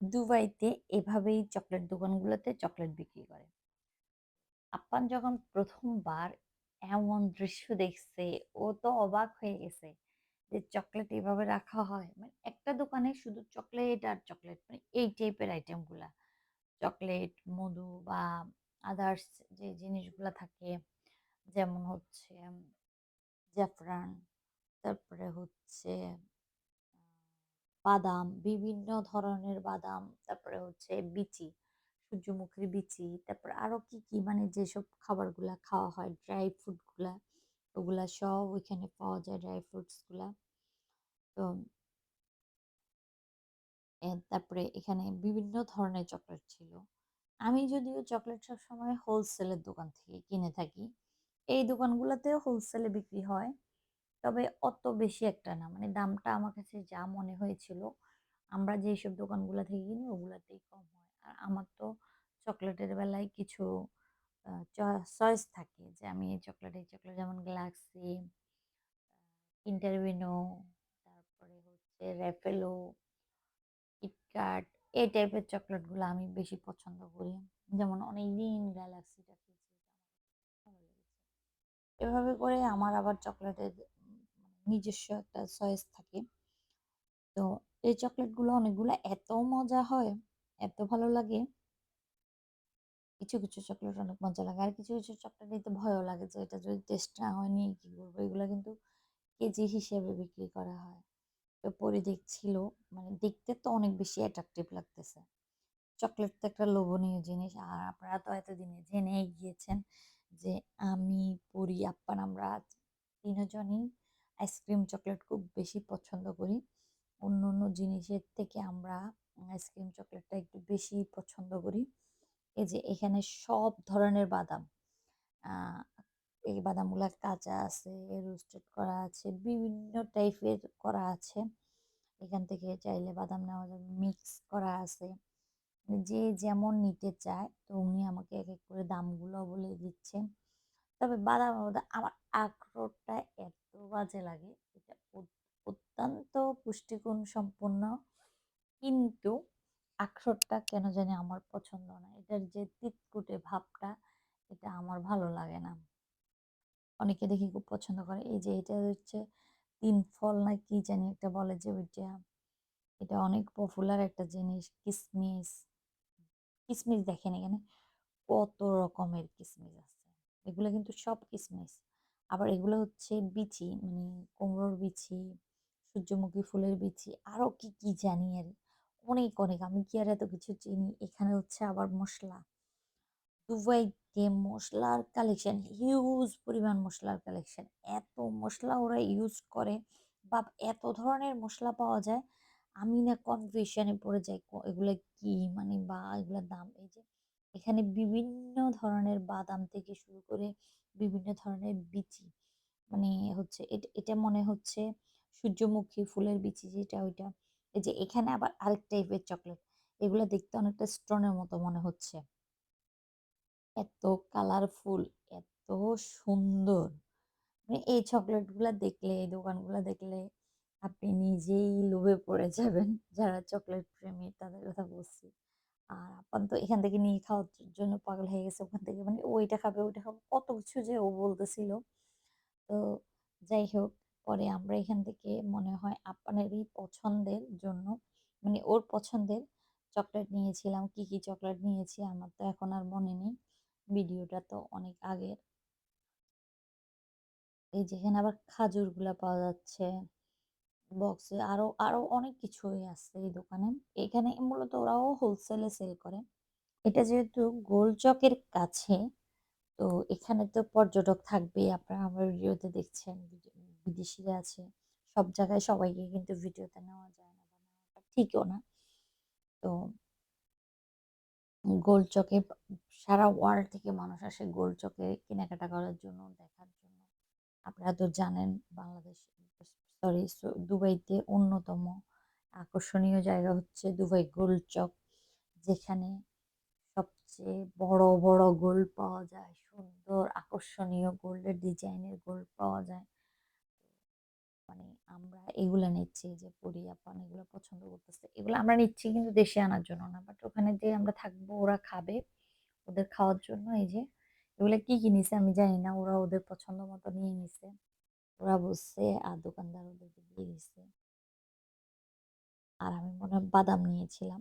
দুবাইতে এভাবেই চকলেট দোকানগুলোতে চকলেট বিক্রি করে। আপ্পান যখন প্রথমবার এমন দৃশ্য দেখছে, ও তো অবাক হয়ে গেছে যে চকলেট এভাবে রাখা হয়। মানে একটা দোকানে শুধু চকলেট আর চকলেট মানে এই টাইপের আইটেমগুলা। চকলেট, মধু বা আদার্স যে জিনিসগুলা থাকে যেমন হচ্ছে জাফরান, তারপরে হচ্ছে বাদাম, বিভিন্ন ধরনের বাদাম, তারপরে হচ্ছে বিচি, সূর্যমুখীর বিচি, তারপরে আরও কি, কি মানে যেসব খাবারগুলা খাওয়া হয়, ড্রাই ফ্রুটগুলা, ওগুলা সব ওইখানে পাওয়া যায় ড্রাই ফ্রুটসগুলা। তো তারপরে এখানে বিভিন্ন ধরনের চকলেট ছিল। আমি যদিও চকলেট সবসময় হোলসেলের দোকান থেকে কিনে থাকি। এই দোকানগুলোতেও হোলসেলে বিক্রি হয়। তবে অত বেশি একটা না। মানে দামটা আমার কাছে যা মনে হয়েছিল, আমরা যেইসব দোকানগুলো থেকে কিনি ওগুলাতেই কম হয়। আর আমার তো চকলেটের বেলায় কিছু চয়েস থাকে যে আমি এই চকলেট, এই চকলেট যেমন গ্যালাক্সি, ইন্টারভিনো তারপরে হচ্ছে র‍্যাফেলো, কিটক্যাট এই টাইপের চকলেটগুলো আমি বেশি পছন্দ করি। যেমন অনেকদিন গ্যালাক্সিটা খেয়েছি। ভালো এভাবে করে আমার আবার চকলেটের নিজস্ব একটা চয়েস থাকে। তো এই চকলেটগুলো অনেকগুলো এত মজা হয়, এত ভালো লাগে কিছু, কিছু চকলেট অনেক মজা লাগে। আর কিছু, কিছু চকলেট নিতে ভয়ও লাগে যে এটা যদি টেস্ট না হয় নিয়ে কি করব? এগুলা কিন্তু কেজি হিসেবে বিক্রি করা হয়। তো পরে দেখছিল মানে দেখতে তো অনেক বেশি অ্যাট্রাকটিভ লাগতেছে। চকলেট তো একটা লোভনীয় জিনিস। আর আপনারা তো এতদিনে জেনেই গিয়েছেন যে আমি, পরি, আপ্পান আমরা ৩ জনই আইসক্রিম, চকলেট খুব বেশি পছন্দ করি। অন্য অন্য জিনিসের থেকে আমরা আইসক্রিম, চকলেটটা একটু বেশি পছন্দ করি। এই যে এখানে সব ধরনের বাদাম। এই বাদামগুলো কাঁচা আছে, রোস্টেড করা আছে, বিভিন্ন টাইপের করা আছে। এখান থেকে চাইলে বাদাম নেওয়া যাবে, মিক্স করা আছে। যে যেমন নিতে চায় তো উনি আমাকে এক, এক করে দামগুলো বলে দিচ্ছেন। তবে মধ্যে আমার আখরোটটা এত বাজে লাগে। এটা অত্যন্ত পুষ্টিগুণ সম্পন্ন। কিন্তু আখরোটটা কেন জানি আমার পছন্দ না। এটার যে তিতকুটে ভাবটা, এটা আমার ভালো লাগে না। অনেকে দেখি খুব পছন্দ করে। এই যে এটা হচ্ছে তিন ফল না কি জানি একটা বলে যে ওইটা। এটা অনেক পপুলার একটা জিনিস, কিসমিস। কিসমিস দেখেন এখানে কত রকমের কিসমিস আছে। এগুলা কিন্তু সব কিসমিস। আবার এগুলো হচ্ছে বিচি মানে কুমড়োর বিচি, সূর্যমুখী ফুলের বিচি আরও কি, কি জানি আর অনেক, অনেক আমি কি আর এত কিছু চিনি। এখানে হচ্ছে আবার মসলা। দুবাইতে মশলার কালেকশন হিউজ পরিমাণ মশলার কালেকশন। এত মশলা ওরা ইউজ করে বা এত ধরনের মশলা পাওয়া যায়, আমি না কনফিউশন পড়ে যাই এগুলা কি মানে বা এগুলোর দাম এই যে এখানে বিভিন্ন ধরনের বাদাম থেকে শুরু করে বিভিন্ন ধরনের বিচি মানে হচ্ছে এট মনে হচ্ছে সূর্যমুখী ফুলের বিচি যেটা ওইটা। এই যে এখানে আবার আরেক টাইপের চকলেট। এগুলা দেখতে অনেকটা স্টোনের মতো মনে হচ্ছে। এত কালারফুল, এত সুন্দর। মানে এই চকলেটগুলা দেখলে, এই দোকানগুলা দেখলে আপনি নিজেই লোভে পড়ে যাবেন। যারা চকলেট প্রেমী তাদের কথা বলছি। আর আপ্পান তো এখান থেকে নিয়ে খাওয়ার জন্য পাগল হয়ে গেছে। ওখান থেকে মানে ওইটা খাবে, ওইটা খাবে কত কিছু যে ও বলতেছিল। তো যাই হোক পরে আমরা এখান থেকে মনে হয় আপ্পানেরই পছন্দের জন্য মানে ওর পছন্দের চকলেট নিয়েছিলাম। কি, কি চকলেট নিয়েছি আমার তো এখন আর মনে নেই। ভিডিওটা তো অনেক আগের। এই যে এখানে আবার খাজুরগুলা পাওয়া যাচ্ছে। বক্সে আরও, আরও অনেক কিছুই আছে এই দোকানে। এখানে মূলত ওরাও হোলসেলে সেল করে। এটা যেহেতু গোলচকের কাছে, তো এখানে তো পর্যটক থাকবেই। আপনারা আমার ভিডিওতে দেখছেন বিদেশিরা আছে। সব জায়গায় সবাইকে কিন্তু ভিডিওতে নেওয়া যায় না ঠিকও না। তো গোলচকে সারা ওয়ার্ল্ড থেকে মানুষ আসে গোলচকে কেনাকাটা করার জন্য, দেখার জন্য। আপনারা তো জানেন বাংলাদেশ সরি দুবাইতে অন্যতম আকর্ষণীয় জায়গা হচ্ছে দুবাই গোলচক। যেখানে সবচেয়ে বড়, বড় গোল্ড পাওয়া যায়। সুন্দর আকর্ষণীয় গোল্ডের ডিজাইনের গোল্ড পাওয়া যায়। মানে আমরা এগুলো নিচ্ছি যে পরি আপান এগুলো পছন্দ করতেছে। এগুলো আমরা নিচ্ছি কিন্তু দেশে আনার জন্য না। বাট ওখানে যে আমরা থাকব, ওরা খাবে। ওদের খাওয়ার জন্য এই যে এগুলো কি, কি নিছে আমি জানি না। ওরা ওদের পছন্দ মতো নিয়ে নিছে। ওরা বুঝছে আর দোকানদার ওদেরকে দিয়ে দিছে। আর আমি মনে হয় বাদাম নিয়েছিলাম।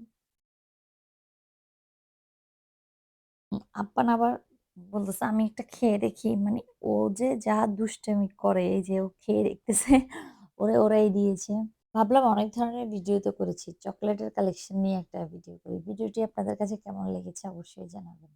আপ্পান আবার বলতেছে, "আমি একটা খেয়ে দেখি।" মানে ও যে যা দুষ্টামি করে এই যে ও খেয়ে দেখতেছে ওরে ওরাই দিয়েছে। ভাবলাম অনেক ধরনের ভিডিও তো করেছি। চকলেটের কালেকশন নিয়ে একটা ভিডিও করি। ভিডিওটি আপনাদের কাছে কেমন লেগেছে অবশ্যই জানাবেন।